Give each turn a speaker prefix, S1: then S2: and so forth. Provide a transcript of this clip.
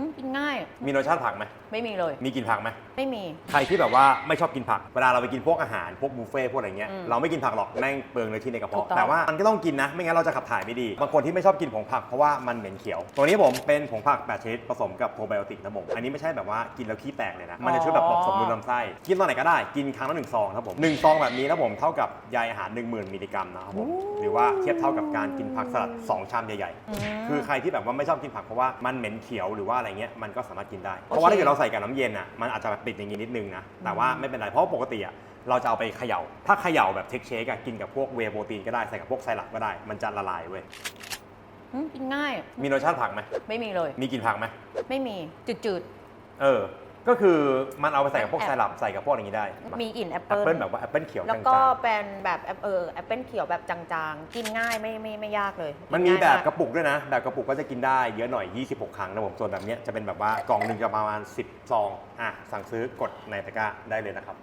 S1: อืมกินง่าย
S2: มีรสชาติผักไหม
S1: ไม่มีเลย
S2: มีกลิ่นผักไหม
S1: ไม่มี
S2: ใครที่แบบว่าไม่ชอบกินผักเวลาเราไปกินพวกอาหารพวกบุฟเฟ่ต์พวกอะไรเงี้ย
S1: อืม
S2: เราไม่กินผักหรอกแม่งเปลืองเนื้อที่ในกระ
S1: ถูก
S2: เพาะ
S1: ต้อง
S2: แต่ว่ามันก็ต้องกินนะ ไม่งั้นเราจะขับถ่ายไม่ดีบางคนที่ไม่ชอบกินผงผักเพราะว่ามันเหม็นเขียว ตัวนี้ผมเป็นผงผัก8ชนิดผสมกับโปรไบโอติกนะผมอันนี้ไม่ใช่แบบว่ากินแล้วขี้แตกเลยนะมันจะช่วยแบบปรับสมดุลลำไส้กินตอนไหนก็ได้กินครั้งละหนึ่งซองครับผมหนึ่งซองแบบนี้นะผมเท่ากับใยอาหาร 10,000มิลลิกรัมนะครับผมหรือว่าเทียบเท่ากับการกินผักสลัดสองชามใหญ่
S1: อืม
S2: ๆคือใครที่แบบว่าไม่ชอบกินผักเพราะว่ามันเหม็นเขียวหรือว่าอะไรเงี้ยมันก็สามารถกินได้ เพราะว่าถ้าเกิดเราใส่กับน้ำเย็นอะมันอาจจะแบบติดอย่างนี้นิดนึงนะแต่ว่าไม่เป็นไรเพราะว่าปกติอะเราจะเอาไปเขย่า ถ้าเขย่าแบบเทคเชคอะกินกับพวกเวย์โปรตีนก็ได้ใส่กับพวกไซรัปก็ได้มันจะละลายเว้ย
S1: อืมกินง่าย
S2: มีรสชาติผักไหม
S1: ไม่มีเลย
S2: มีกลิ่นผักไหม
S1: ไม่มีจืด
S2: เออ ก็คือมันเอาไปใส่กับพวกไซรัปใส่กับพวกอย่างนี้ได้
S1: ๆมีกลิ่นแอป
S2: แอป
S1: เปิล
S2: เปิ้ลแบบว่าแอปเปิ้ลเขียว
S1: แล้ว
S2: จาง
S1: ก็
S2: ๆ
S1: เป็นแบบแอปเออแอปเปิลเขียวแบบจางๆ กินง่ายไม่ไม่ไม่ยากเลย
S2: มันมี
S1: กิ
S2: แบบ
S1: ง่ายาก
S2: ระปุกด้วยนะ แบบกระปุกก็จะกินได้เยอะหน่อย 26 ครั้งนะผมส่วนแบบเนี้ยจะเป็นแบบว่ากล่องหนึ่งจะประมาณ10ซองอะสั่งซื้อกดในตะกร้าได้เลยนะครับ